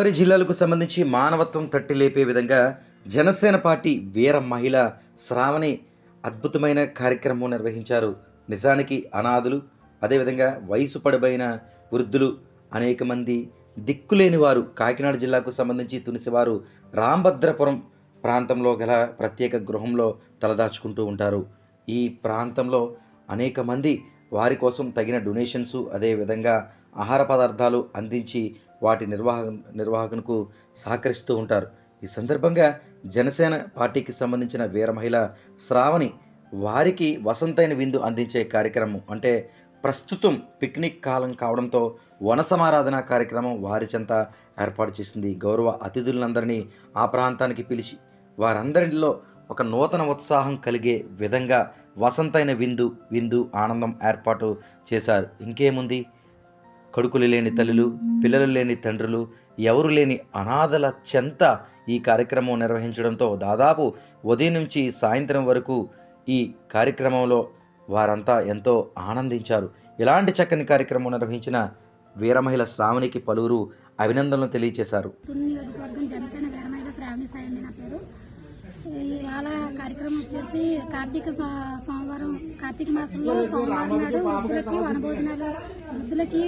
గోదావరి జిల్లాలకు సంబంధించి మానవత్వం తట్టి లేపే విధంగా జనసేన పార్టీ వీర మహిళ శ్రావణి అద్భుతమైన కార్యక్రమం నిర్వహించారు. నిజానికి అనాథులు అదేవిధంగా వయసు పడిపోయిన వృద్ధులు అనేక మంది దిక్కులేని వారు కాకినాడ జిల్లాకు సంబంధించి తునిసివారు రాంభద్రపురం ప్రాంతంలో గల ప్రత్యేక గృహంలో తలదాచుకుంటూ ఉంటారు. ఈ ప్రాంతంలో అనేక మంది వారి కోసం తగిన డొనేషన్స్ అదేవిధంగా ఆహార పదార్థాలు అందించి వాటి నిర్వాహ నిర్వాహకునకు సహకరిస్తూ ఉంటారు. ఈ సందర్భంగా జనసేన పార్టీకి సంబంధించిన వీర మహిళ శ్రావణి వారికి వసంతైన విందు అందించే కార్యక్రమం అంటే ప్రస్తుతం పిక్నిక్ కాలం కావడంతో వన సమారాధన కార్యక్రమం వారి చెంత ఏర్పాటు చేసింది. గౌరవ అతిథులందరినీ ఆ ప్రాంతానికి పిలిచి వారందరిలో ఒక నూతన ఉత్సాహం కలిగే విధంగా వసంతైన విందు విందు ఆనందం ఏర్పాటు చేశారు. ఇంకేముంది? కొడుకులు లేని తల్లులు పిల్లలు లేని తండ్రులు ఎవరు లేని అనాథల చెంత ఈ కార్యక్రమం నిర్వహించడంతో దాదాపు ఉదయం నుంచి సాయంత్రం వరకు ఈ కార్యక్రమంలో వారంతా ఎంతో ఆనందించారు. ఇలాంటి చక్కని కార్యక్రమం నిర్వహించిన వీరమహిళ శ్రావణికి పలువురు అభినందనలు తెలియజేశారు ఇవాళ కార్యక్రమం వచ్చేసి కార్తీక సో- సోమవారం కార్తీక మాసంలో సోమవారం నాడు వృద్ధులకి వనభోజనాలు వృద్ధులకి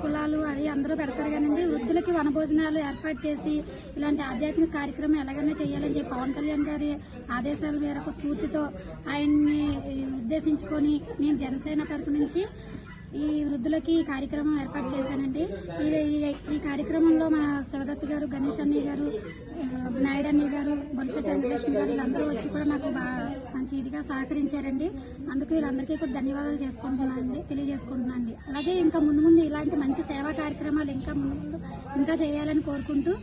కులాలు అది అందరూ పెడతారు కానివ్వండి వృద్ధులకి వనభోజనాలు ఏర్పాటు చేసి ఇలాంటి ఆధ్యాత్మిక కార్యక్రమం ఎలాగైనా చేయాలని చెప్పి పవన్ కళ్యాణ్ గారి ఆదేశాల మేరకు స్ఫూర్తితో ఆయన్ని ఉద్దేశించుకొని నేను జనసేన తరపు నుంచి ఈ వృద్ధులకి ఈ కార్యక్రమం ఏర్పాటు చేశానండి. ఈ- ఈ- ఈ కార్యక్రమంలో మా శివదత్త గారు గణేష్ అన్నయ్య గారు నాయుడు అన్నయ్య గారు బొలిశెట్టి వెంకటేశ్వర గారు వీళ్ళందరూ వచ్చి కూడా నాకు బాగా మంచి ఇదిగా సహకరించారండి. అందుకు వీళ్ళందరికీ కూడా ధన్యవాదాలు చేసుకుంటున్నానండి తెలియజేసుకుంటున్నానండి. అలాగే ఇంకా ముందు ముందు ఇలాంటి మంచి సేవా కార్యక్రమాలు ఇంకా ముందు ఇంకా చేయాలని కోరుకుంటూ